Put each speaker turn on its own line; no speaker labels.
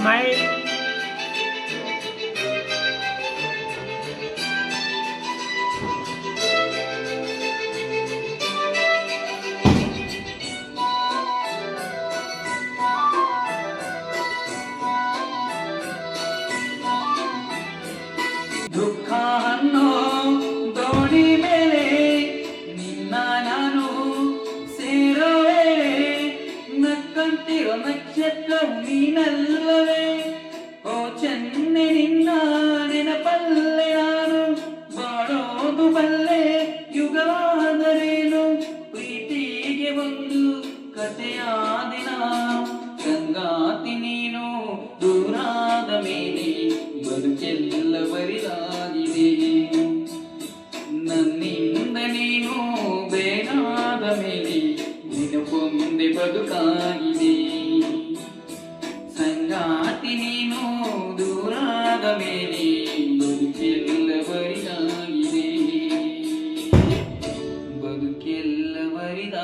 máy.
Hãy subscribe ಕಾಣ್ತಿರೋ ನಕ್ಷತ್ರವು ನೀನಲ್ಲವೇ ಓ ಚೆನ್ನೆ ನಿನ್ನ ನೆನಪಲ್ಲೆ ನಾನು ಮಾಡೋದು ಬಲ್ಲೆ ಯುಗವಾದರೇನು ಪ್ರೀತಿಗೆ ಒಂದು ಕಥೆಯಾದ ಸಂಗಾತಿ ನೀನು ದೂರಾದ ಮೇಲೆ ಬದುಕೆಲ್ಲ ಬರಿದಾಗಿದೆ ನನ್ನಿಂದ ನೀನು ಬದುಕಾಗಿದೆ. ಸಂಗಾತಿ ನೀನು ದೂರಾದ ಮೇಲೆ ಬದುಕೆಲ್ಲವರಿದಾಗಿದೆ. ಬದುಕೆಲ್ಲವರಿದ